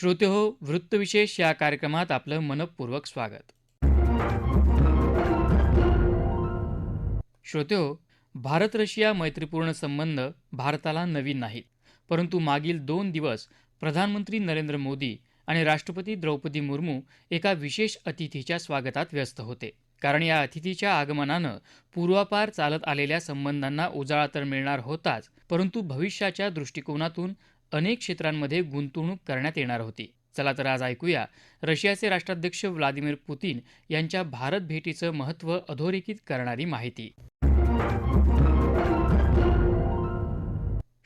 श्रोते हो वृत्तविशेष या कार्यक्रमात आपलं मनपूर्वक स्वागत. श्रोते हो भारत रशिया मैत्रीपूर्ण संबंध भारताला नवीन नाहीत परंतु मागील दोन दिवस प्रधानमंत्री नरेंद्र मोदी आणि राष्ट्रपती द्रौपदी मुर्मू एका विशेष अतिथीच्या स्वागतात व्यस्त होते. कारण या अतिथीच्या आगमनानं पूर्वापार चालत आलेल्या संबंधांना उजाळा तर मिळणार होताच परंतु भविष्याच्या दृष्टिकोनातून अनेक क्षेत्रांमध्ये गुंतवणूक करण्यात येणार होती. चला तर आज ऐकूया रशियाचे राष्ट्राध्यक्ष व्लादिमीर पुतीन यांच्या भारत भेटीचं महत्त्व अधोरेखित करणारी माहिती.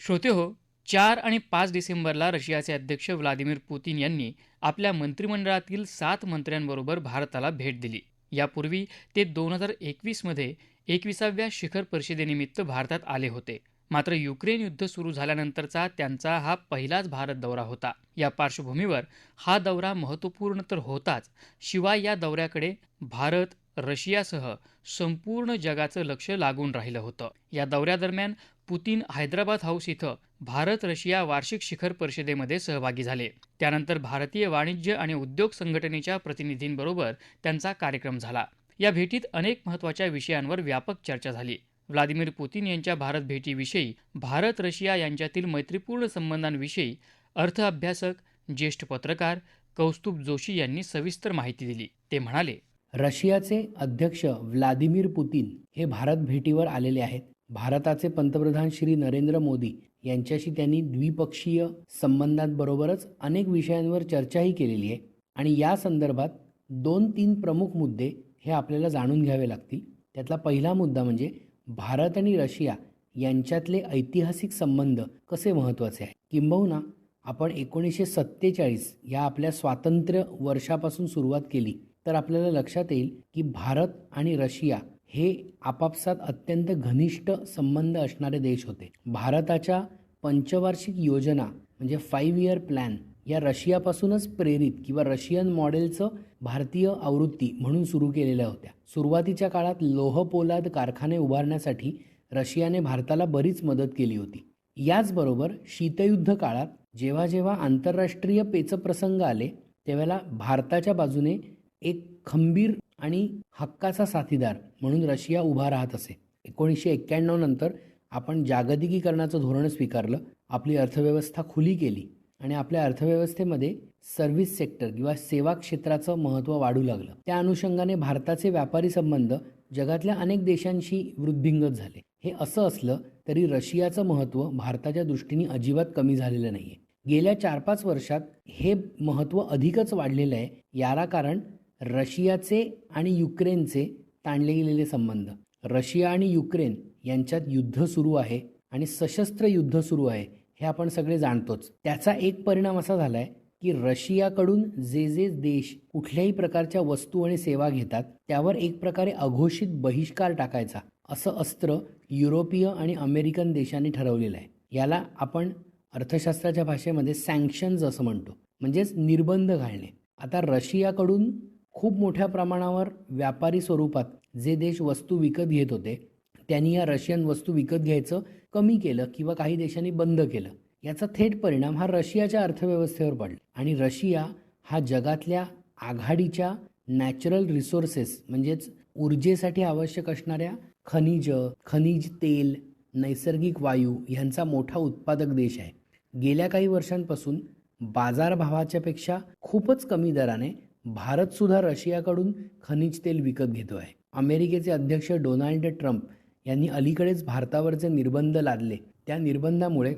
श्रोते हो चार आणि पाच डिसेंबरला रशियाचे अध्यक्ष व्लादिमीर पुतीन यांनी आपल्या मंत्रिमंडळातील सात मंत्र्यांबरोबर भारताला भेट दिली. यापूर्वी ते दोन हजार एकवीसमध्ये एकविसाव्या शिखर परिषदेनिमित्त भारतात आले होते. मात्र युक्रेन युद्ध सुरू झाल्यानंतरचा त्यांचा हा पहिलाच भारत दौरा होता. या पार्श्वभूमीवर हा दौरा महत्त्वपूर्ण तर होताच शिवाय या दौऱ्याकडे भारत रशियासह संपूर्ण जगाचं लक्ष लागून राहिलं होतं. या दौऱ्यादरम्यान पुतीन हैदराबाद हाऊस इथं भारत रशिया वार्षिक शिखर परिषदेमध्ये सहभागी झाले. त्यानंतर भारतीय वाणिज्य आणि उद्योग संघटनेच्या प्रतिनिधींबरोबर त्यांचा कार्यक्रम झाला. या भेटीत अनेक महत्त्वाच्या विषयांवर व्यापक चर्चा झाली. व्लादिमीर पुतीन यांच्या भारत भेटीविषयी भारत रशिया यांच्यातील मैत्रीपूर्ण संबंधांविषयी अर्थ अभ्यासक ज्येष्ठ पत्रकार कौस्तुभ जोशी यांनी सविस्तर माहिती दिली. ते म्हणाले रशियाचे अध्यक्ष व्लादिमीर पुतीन हे भारत भेटीवर आलेले आहेत. भारताचे पंतप्रधान श्री नरेंद्र मोदी यांच्याशी त्यांनी द्विपक्षीय संबंधांबरोबरच अनेक विषयांवर चर्चाही केलेली आहे आणि या संदर्भात दोन तीन प्रमुख मुद्दे हे आपल्याला जाणून घ्यावे लागतील. त्यातला पहिला मुद्दा म्हणजे भारत आणि रशिया यांच्यातले ऐतिहासिक संबंध कसे महत्त्वाचे आहेत? किंबहुना आपण एकोणीसशे सत्तेचाळीस या आपल्या स्वातंत्र्य वर्षापासून सुरुवात केली तर आपल्याला लक्षात येईल की भारत आणि रशिया हे आपापसात अत्यंत घनिष्ठ संबंध असणारे देश होते. भारताच्या पंचवार्षिक योजना म्हणजे फाईव्ह इयर प्लॅन या रशियापासूनच प्रेरित किंवा रशियन मॉडेलचं भारतीय आवृत्ती म्हणून सुरू केलेल्या होत्या. सुरुवातीच्या काळात लोह पोलाद कारखाने उभारण्यासाठी रशियाने भारताला बरीच मदत केली होती. याचबरोबर शीतयुद्ध काळात जेव्हा जेव्हा आंतरराष्ट्रीय पेचप्रसंग आले तेव्हाला भारताच्या बाजूने एक खंबीर आणि हक्काचा साथीदार म्हणून रशिया उभा राहत असे. एकोणीसशे एक्क्याण्णव नंतर आपण जागतिकीकरणाचं धोरण स्वीकारलं आपली अर्थव्यवस्था खुली केली. आणि आपल्या अर्थव्यवस्थेमध्ये सर्व्हिस सेक्टर किंवा सेवा क्षेत्राचं महत्त्व वाढू लागलं. त्या अनुषंगाने भारताचे व्यापारी संबंध जगातल्या अनेक देशांशी वृद्धिंगत झाले. हे असं असलं तरी रशियाचं महत्त्व भारताच्या दृष्टीने अजिबात कमी झालेलं नाही आहे गेल्या चार पाच वर्षात हे महत्त्व अधिकच वाढलेलं आहे याला कारण रशियाचे आणि युक्रेनचे ताणले गेलेले संबंध. रशिया आणि युक्रेन यांच्यात युद्ध सुरू आहे आणि सशस्त्र युद्ध सुरू आहे. हे आपण सगळे जाणतोच. त्याचा एक परिणाम असा झाला आहे की रशियाकडून जे जे देश कुठल्याही प्रकारच्या वस्तू आणि सेवा घेतात त्यावर एक प्रकारे अघोषित बहिष्कार टाकायचा असं अस्त्र युरोपीय आणि अमेरिकन देशांनी ठरवलेलं आहे. याला आपण अर्थशास्त्राच्या भाषेमध्ये सँक्शन्स असं म्हणतो. म्हणजेच निर्बंध घालणे. आता रशियाकडून खूप मोठ्या प्रमाणावर व्यापारी स्वरूपात जे देश वस्तू विकत घेत होते त्यांनी या रशियन वस्तू विकत घ्यायचं कमी केलं किंवा काही देशांनी बंद केलं. याचा थेट परिणाम हा रशियाच्या अर्थव्यवस्थेवर पडला. आणि रशिया हा जगातल्या आघाडीच्या नॅचरल रिसोर्सेस म्हणजेच ऊर्जेसाठी आवश्यक असणाऱ्या खनिज खनिज तेल नैसर्गिक वायू ह्यांचा मोठा उत्पादक देश आहे. गेल्या काही वर्षांपासून बाजारभावाच्यापेक्षा खूपच कमी दराने भारतसुद्धा रशियाकडून खनिज तेल विकत घेतो आहे. अमेरिकेचे अध्यक्ष डोनाल्ड ट्रम्प यांनी अलीकडेच भारतावर जे निर्बंध लादले त्या निर्बंधामुळे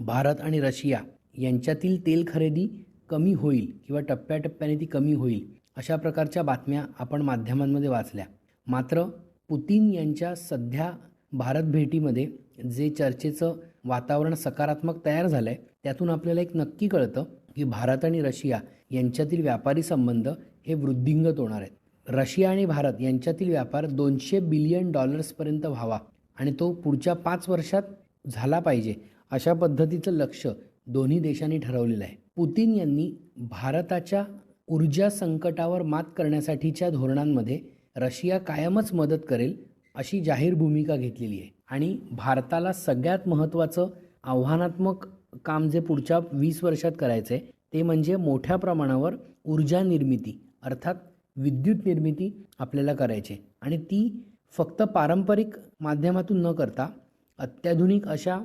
भारत आणि रशिया यांच्यातील तेल खरेदी कमी होईल किंवा टप्प्याटप्प्याने ती कमी होईल अशा प्रकारच्या बातम्या आपण माध्यमांमध्ये वाचल्या. मात्र पुतीन यांच्या सध्या भारत भेटीमध्ये जे चर्चेचं वातावरण सकारात्मक तयार झालं आहे त्यातून आपल्याला एक नक्की कळतं की भारत आणि रशिया यांच्यातील व्यापारी संबंध हे वृद्धिंगत होणार आहेत. रशिया आणि भारत यांच्यातील व्यापार दोनशे बिलियन डॉलर्सपर्यंत व्हावा आणि तो पुढच्या पाच वर्षात झाला पाहिजे अशा पद्धतीचं लक्ष दोन्ही देशांनी ठरवलेलं आहे. पुतीन यांनी भारताच्या ऊर्जा संकटावर मात करण्यासाठीच्या धोरणांमध्ये रशिया कायमच मदत करेल अशी जाहीर भूमिका घेतलेली आहे. आणि भारताला सगळ्यात महत्त्वाचं आव्हानात्मक काम जे पुढच्या वीस वर्षात करायचं आहे ते म्हणजे मोठ्या प्रमाणावर ऊर्जा निर्मिती अर्थात विद्युत निर्मिती आपल्याला करायची आणि ती फक्त पारंपरिक माध्यमातून न करता अत्याधुनिक अशा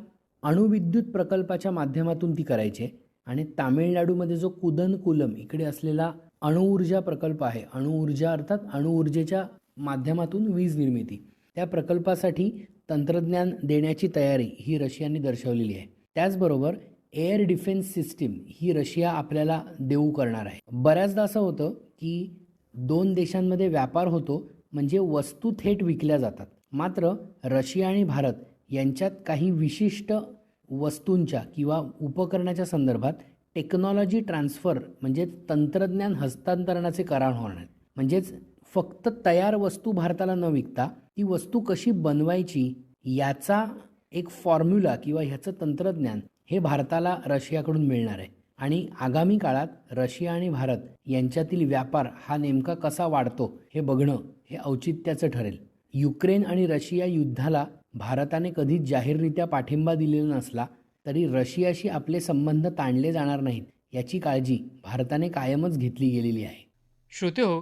अणुविद्युत प्रकल्पाच्या माध्यमातून ती करायची आणि तामिळनाडूमध्ये जो कुदनकुलम इकडे असलेला अणुऊर्जा प्रकल्प आहे अणुऊर्जा अर्थात अणुऊर्जेच्या माध्यमातून वीज निर्मिती त्या प्रकल्पासाठी तंत्रज्ञान देण्याची तयारी ही रशियाने दर्शवलेली आहे. त्याचबरोबर एअर डिफेन्स सिस्टीम ही रशिया आपल्याला देऊ करणार आहे. बऱ्याचदा असं होतं की दोन देशांमध्ये व्यापार होतो म्हणजे वस्तू थेट विकल्या जातात. मात्र रशिया आणि भारत यांच्यात काही विशिष्ट वस्तूंच्या किंवा उपकरणाच्या संदर्भात टेक्नॉलॉजी ट्रान्सफर म्हणजे तंत्रज्ञान हस्तांतरणाचे करार होणार आहेत. म्हणजेच फक्त तयार वस्तू भारताला न विकता ती वस्तू कशी बनवायची याचा एक फॉर्म्युला किंवा ह्याचं तंत्रज्ञान हे भारताला रशियाकडून मिळणार आहे. आणि आगामी काळात रशिया आणि भारत यांच्यातील व्यापार हा नेमका कसा वाढतो हे बघणं हे औचित्याचं ठरेल. युक्रेन आणि रशिया युद्धाला भारताने कधीच जाहीररित्या पाठिंबा दिलेला नसला तरी रशियाशी आपले संबंध ताणले जाणार नाहीत याची काळजी भारताने कायमच घेतली गेलेली आहे. श्रोतेहो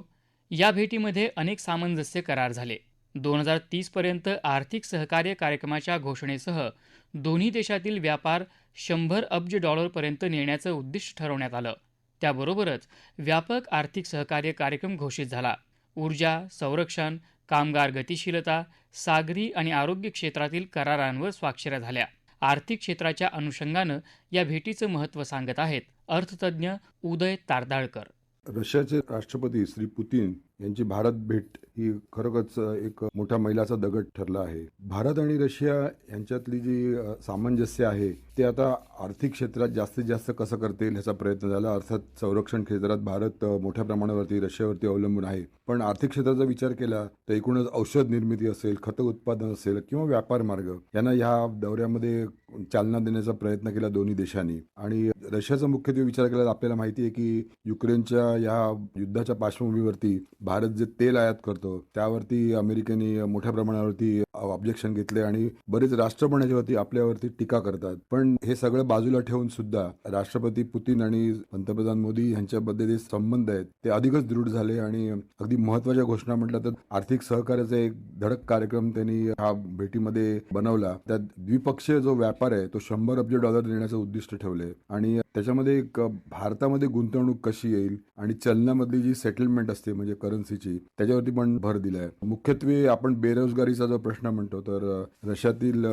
या भेटीमध्ये अनेक सामंजस्य करार झाले. दोन हजार तीसपर्यंत आर्थिक सहकार्य कार्यक्रमाच्या घोषणेसह दोन्ही देशातील व्यापार शंभर अब्ज डॉलरपर्यंत नेण्याचं उद्दिष्ट ठरवण्यात आलं. त्याबरोबरच व्यापक आर्थिक सहकार्य कार्यक्रम घोषित झाला. ऊर्जा संरक्षण कामगार गतिशीलता सागरी आणि आरोग्य क्षेत्रातील करारांवर स्वाक्षऱ्या झाल्या. आर्थिक क्षेत्राच्या अनुषंगानं या भेटीचं महत्त्व सांगत आहेत अर्थतज्ज्ञ उदय तारदाळकर. रशियाचे राष्ट्रपती श्री पुतीन यांची भारत भेट ही खरोखरच एक मोठा मैलाचा दगड ठरला आहे. भारत आणि रशिया यांच्यातली जी सामंजस्य आहे ते आता आर्थिक क्षेत्रात जास्तीत जास्त कसं करता येईल ह्याचा प्रयत्न झाला. अर्थात संरक्षण क्षेत्रात भारत मोठ्या प्रमाणावरती रशियावरती अवलंबून आहे. पण आर्थिक क्षेत्राचा विचार केला तर एकूणच औषध निर्मिती असेल खत उत्पादन असेल किंवा व्यापार मार्ग यांना ह्या दौऱ्यामध्ये चालना देण्याचा प्रयत्न केला दोन्ही देशांनी. आणि रशियाचा मुख्यत्वे विचार केला तर आपल्याला माहिती आहे की युक्रेनच्या या युद्धाच्या पार्श्वभूमीवरती भारत जे तेल आयात करतो त्यावरती अमेरिकेने मोठ्या प्रमाणावरती ऑब्जेक्शन घेतले आणि बरेच राष्ट्रपण याच्यावरती आपल्यावरती टीका करतात. पण हे सगळं बाजूला ठेवून सुद्धा राष्ट्रपती पुतीन आणि पंतप्रधान मोदी यांच्याबद्दल जे संबंध आहेत ते अधिकच दृढ झाले आणि अगदी महत्त्वाच्या घोषणा म्हटलं तर आर्थिक सहकार्याचा एक धडक कार्यक्रम त्यांनी हा भेटीमध्ये बनवला. त्यात द्विपक्षीय जो व्यापार आहे तो शंभर अब्ज डॉलर देण्याचं उद्दिष्ट ठेवले आणि त्याच्यामध्ये एक भारतामध्ये गुंतवणूक कशी येईल आणि चलनामधली जी सेटलमेंट असते म्हणजे करन्सीची त्याच्यावरती पण भर दिलाय. मुख्यत्वे आपण बेरोजगारीचा जो प्रश्न म्हणतो तर रशियातील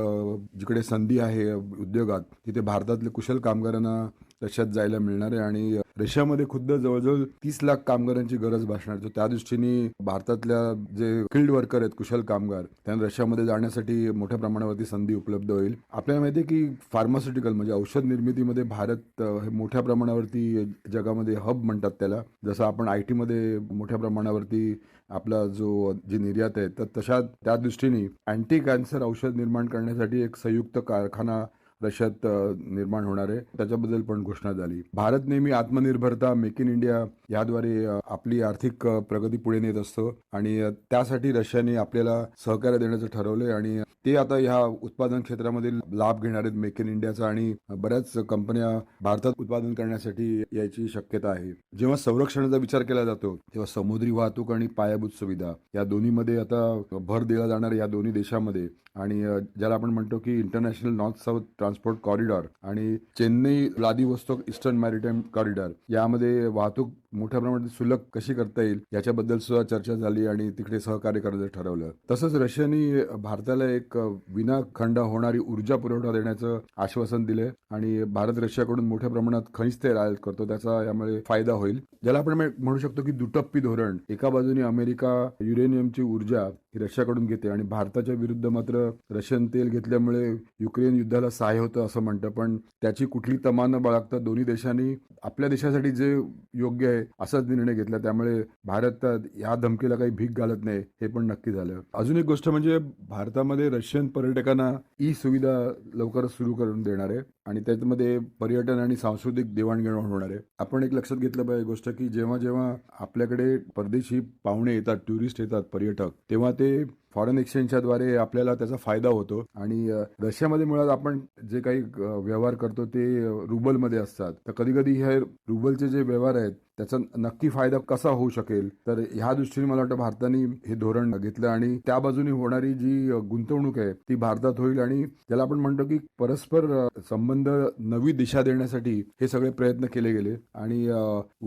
जिकडे संधी आहे उद्योगात तिथे भारतातले कुशल कामगारांना रशियात जायला मिळणार आहे आणि रशियामध्ये खुद्द जवळजवळ तीस लाख कामगारांची गरज भासणार. तर त्या दृष्टीने भारतातल्या जे फील्ड वर्कर आहेत कुशल कामगार त्यांना रशियामध्ये जाण्यासाठी मोठ्या प्रमाणावरती संधी उपलब्ध होईल. आपल्याला माहिती आहे की फार्मास्युटिकल म्हणजे औषध निर्मितीमध्ये भारत हे मोठ्या प्रमाणावरती जगामध्ये हब म्हणतात त्याला. जसं आपण आय टीमध्ये मोठ्या प्रमाणावरती आपला जो जी निर्यात आहे तर तशा त्या दृष्टीने अँटी कॅन्सर औषध निर्माण करण्यासाठी एक संयुक्त कारखाना रशियात निर्माण होणार आहे. त्याच्याबद्दल पण घोषणा झाली. भारत नेहमी आत्मनिर्भरता मेक इन इंडिया याद्वारे आपली आर्थिक प्रगती पुढे नेत असतो. आणि त्यासाठी रशियाने आपल्याला सहकार्य देण्याचं ठरवलंय. आणि ते आता ह्या उत्पादन क्षेत्रामध्ये लाभ घेणार आहेत मेक इन इंडियाचा. आणि बऱ्याच कंपन्या भारतात उत्पादन करण्यासाठी यायची शक्यता आहे. जेव्हा संरक्षणाचा विचार केला जातो तेव्हा समुद्री वाहतूक आणि पायाभूत सुविधा या दोन्हीमध्ये आता भर दिला जाणार या दोन्ही देशामध्ये. आणि ज्याला आपण म्हणतो की international north south transport corridor आणि Chennai Vladivostok eastern maritime corridor यामध्ये वाहतूक मोठ्या प्रमाणात सुलभ कशी करता येईल याच्याबद्दल सुद्धा चर्चा झाली आणि तिकडे सहकार्य करायचं ठरवलं. तसंच रशियाने भारताला एक अ, विनाखंड होणारी ऊर्जा पुरवठा देण्याचं आश्वासन दिले आणि भारत रशियाकडून मोठ्या प्रमाणात खनिज तेल आयात करतो त्याचा यामुळे फायदा होईल. ज्याला आपण म्हणू शकतो की दुटप्पी धोरण एका बाजूने अमेरिका युरेनियमची ऊर्जा ही रशियाकडून घेते आणि भारताच्या विरुद्ध मात्र रशियन तेल घेतल्यामुळे युक्रेन युद्धाला सहाय्य होतं असं म्हणतं. पण त्याची कुठली तमा न बाळगता दोन्ही देशांनी आपल्या देशासाठी जे योग्य आहे असाच निर्णय घेतला. त्यामुळे भारत या धमकीला काही भीक घालत नाही हे पण नक्की झालं. अजून एक गोष्ट म्हणजे भारतामध्ये रशियन पर्यटकांना ई सुविधा लवकरच सुरू करून देणार आहे आणि त्याच्यामध्ये पर्यटन आणि सांस्कृतिक देवाणघेवाण होणार आहे. आपण एक लक्षात घेतलं पाहिजे गोष्ट की जेव्हा जेव्हा आपल्याकडे परदेशी पाहुणे येतात टुरिस्ट येतात पर्यटक तेव्हा ते फॉरेन एक्सचेंजच्या द्वारे आपल्याला त्याचा फायदा होतो. आणि रशियामध्ये मुळात आपण जे काही व्यवहार करतो ते रुबलमध्ये असतात. तर कधी कधी हे रुबलचे जे व्यवहार आहेत त्याचा नक्की फायदा कसा होऊ शकेल? तर ह्या दृष्टीने मला वाटतं भारताने हे धोरण घेतलं आणि त्या बाजूने होणारी जी गुंतवणूक आहे ती भारतात होईल आणि ज्याला आपण म्हणतो की परस्पर संबंध नवी दिशा देण्यासाठी हे सगळे प्रयत्न केले गेले. आणि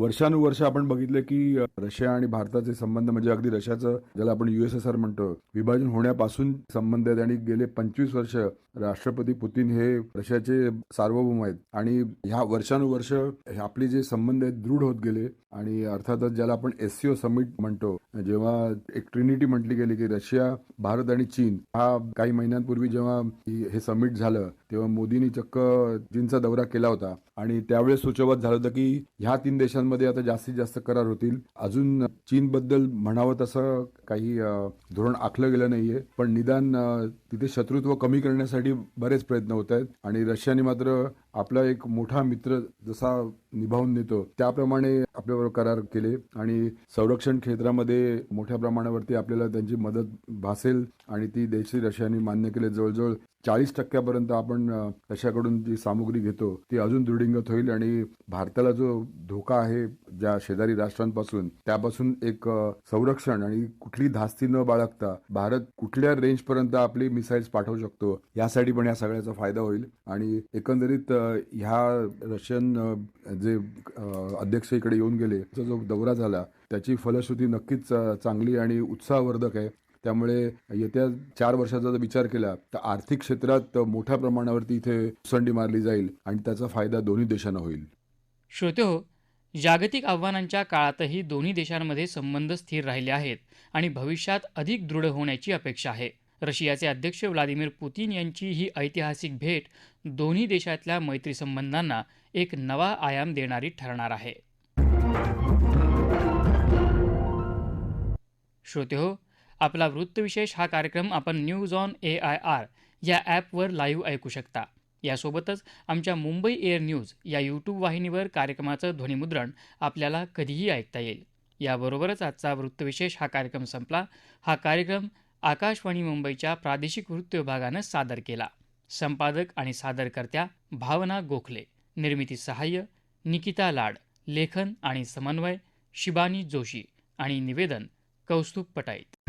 वर्षानुवर्ष आपण बघितलं की रशिया आणि भारताचे संबंध म्हणजे अगदी रशियाचं ज्याला आपण युएसएसआर म्हणतो विभाजन होण्यापासून संबंध आहेत आणि गेले पंचवीस वर्ष राष्ट्रपती पुतीन हे रशियाचे सार्वभौम आहेत. आणि ह्या वर्षानुवर्ष हे आपले जे संबंध आहेत दृढ होत गेले. आणि अर्थातच ज्याला आपण एससीओ समिट म्हणतो जेव्हा एक ट्रिनिटी म्हटली गेली की रशिया भारत आणि चीन हा काही महिन्यांपूर्वी जेव्हा हे समिट झालं तेव्हा मोदींनी चक्क चीनचा दौरा केला होता. आणि त्यावेळेस सुचवत झालं होतं की ह्या तीन देशांमध्ये आता जास्तीत जास्त करार होतील. अजून चीनबद्दल म्हणावं तसं काही धोरण आखलं गेलं नाहीये. पण निदान तिथे शत्रुत्व कमी करण्यासाठी बरेच प्रयत्न होत आहेत. आणि रशियाने मात्र आपला एक मोठा मित्र जसा निभावून नेतो त्याप्रमाणे आपल्याबरोबर करार केले आणि संरक्षण क्षेत्रामध्ये मोठ्या प्रमाणावरती आपल्याला त्यांची मदत भासेल आणि ती देशी रशियाने मान्य केले. जवळजवळ चाळीस टक्क्यापर्यंत आपण रशियाकडून जी सामुग्री घेतो ती अजून दृढिंगत होईल आणि भारताला जो धोका आहे ज्या शेजारी राष्ट्रांपासून त्यापासून एक संरक्षण आणि कुठली धास्ती न बाळगता भारत कुठल्या रेंजपर्यंत आपली मिसाईल्स पाठवू शकतो यासाठी पण या सगळ्याचा फायदा होईल. आणि एकंदरीत ह्या रशियन जे अध्यक्ष इकडे येऊन गेले जो दौरा झाला त्याची फलश्रुती नक्कीच चांगली आणि उत्साहवर्धक आहे. त्यामुळे येत्या चार वर्षाचा जर विचार केला तर आर्थिक क्षेत्रात मोठ्या प्रमाणावरती इथे उसंडी मारली जाईल आणि त्याचा फायदा दोन्ही देशांना होईल. श्रोते हो जागतिक आव्हानांच्या काळातही दोन्ही देशांमध्ये संबंध स्थिर राहिले आहेत आणि भविष्यात अधिक दृढ होण्याची अपेक्षा आहे. रशियाचे अध्यक्ष व्लादिमीर पुतीन यांची ही ऐतिहासिक भेट दोन्ही देशातल्या मैत्री संबंधांना एक नवा आयाम देणारी ठरणार आहे. श्रोते हो आपला वृत्तविशेष हा कार्यक्रम आपण news on A I R या ॲपवर लाईव्ह ऐकू शकता. यासोबतच आमच्या मुंबई एअर न्यूज या यूट्यूब वाहिनीवर कार्यक्रमाचं ध्वनिमुद्रण आपल्याला कधीही ऐकता येईल. याबरोबरच आजचा वृत्तविशेष हा कार्यक्रम संपला. हा कार्यक्रम आकाशवाणी मुंबईच्या प्रादेशिक वृत्त विभागानं सादर केला. संपादक आणि सादरकर्त्या भावना गोखले. निर्मिती सहाय्य निकिता लाड. लेखन आणि समन्वय शिबानी जोशी आणि निवेदन कौस्तुभ पटाईत.